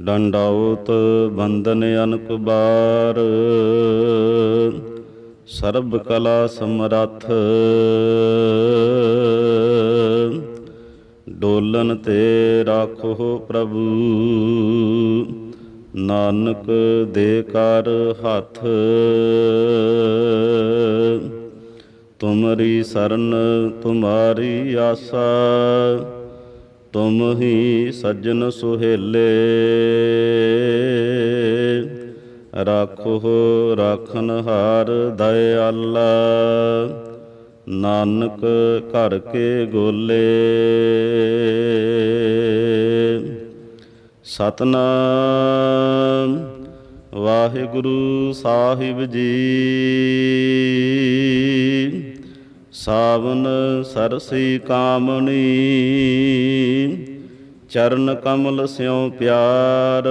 ਡੰਡਾਉਤ ਬੰਦਨ ਅਨਕ ਬਾਰ। ਸਰਬ ਕਲਾ ਸਮਰੱਥ। ਡੋਲਨ ਤੇ ਰਾਖੋ ਪ੍ਰਭੂ। ਨਾਨਕ ਦੇ ਕਰ ਹੱਥ। ਤੁਮਰੀ ਸਰਨ ਤੁਮਾਰੀ ਆਸਾ। ਤੁਮ ਹੀ ਸੱਜਣ ਸੁਹੇਲੇ। ਰਾਖੋ ਰਾਖਨ ਹਾਰ ਦਇਆਲਾ। ਨਾਨਕ ਘਰ ਕੇ ਗੋਲੇ। ਸਤਨਾਮ ਵਾਹਿਗੁਰੂ ਸਾਹਿਬ ਜੀ। ਸਾਵਨ ਸਰਸੀ ਕਾਮਣੀ। ਚਰਨ ਕਮਲ ਸਿਉ ਪਿਆਰ।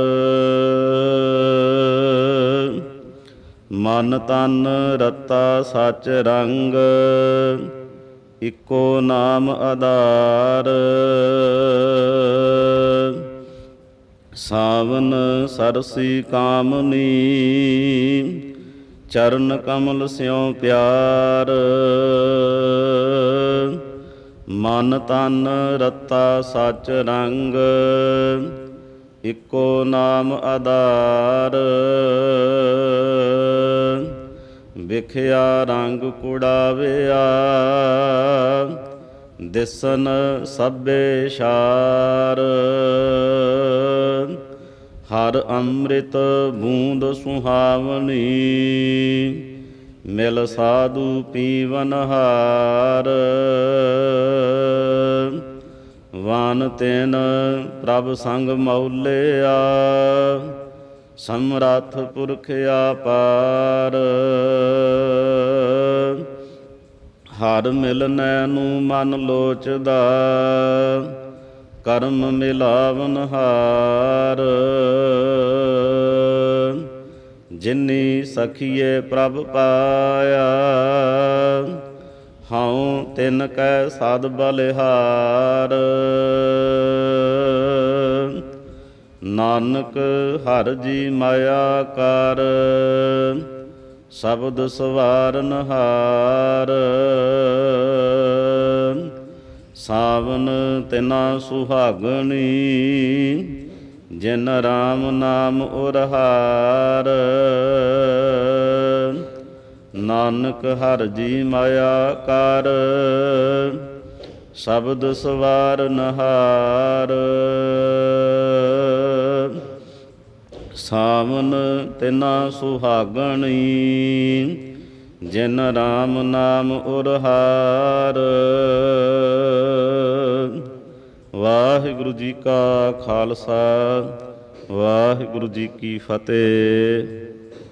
ਮਨ ਤਨ ਰਤਾ ਸਚ ਰੰਗ। ਇਕੋ ਨਾਮ ਆਧਾਰ। ਸਾਵਨ ਸਰਸੀ ਕਾਮਨੀ ਚਰਨ ਕਮਲ ਸਿਉ ਪਿਆਰ। ਮਨ ਤਨ ਰਤਾ ਸਚ ਰੰਗ, ਇਕੋ ਨਾਮ ਆਧਾਰ। ਵਿਖਿਆ ਰੰਗ ਕੁੜਾਵਿਆ, ਦਿਸਨ ਸਭੇ ਸ਼ਾਰ। ਹਰ ਅੰਮ੍ਰਿਤ ਬੂੰਦ ਸੁਹਾਵਣੀ, ਮਿਲ ਸਾਧੂ ਪੀਵਨ ਹਾਰ। ਵਾਨ ਤੈਨ ਪ੍ਰਭ ਸੰਗ ਮੌਲਿਆ, ਸਮਰੱਥ ਪੁਰਖ ਆਪਾਰ। ਹਰ ਮਿਲਨੈ ਨੂੰ ਮਨ ਲੋਚਦਾ ਕਰਮ ਮਿਲਾਵਨ ਹਾਰ। ਜਿਨੀ ਸਖੀਏ ਪ੍ਰਭ ਪਾਇਆ, ਹਉ ਤਿਨ ਕੈ ਸਦ ਬਲਿਹਾਰ। ਨਾਨਕ ਹਰ ਜੀ ਮਾਇਆ ਕਰ, ਸ਼ਬਦ ਸਵਾਰਨ ਹਾਰ। ਸਾਵਨ ਤਿਨਾ ਸੁਹਾਗਣੀ, ਜਿਨ ਰਾਮ ਨਾਮ ਉਰਹਾਰ। ਨਾਨਕ ਹਰ ਜੀ ਮਾਇਆ ਕਰ, ਸ਼ਬਦ ਸਵਾਰ ਨਹਾਰ। ਸਾਵਨ ਤਿਨਾ ਸੁਹਾਗਣੀ ਜਿਨ ਰਾਮ ਨਾਮ ਉਰਹਾਰ। ਵਾਹਿਗੁਰੂ ਜੀ ਕਾ ਖਾਲਸਾ ਵਾਹਿਗੁਰੂ ਜੀ ਕੀ ਫਤਿਹ।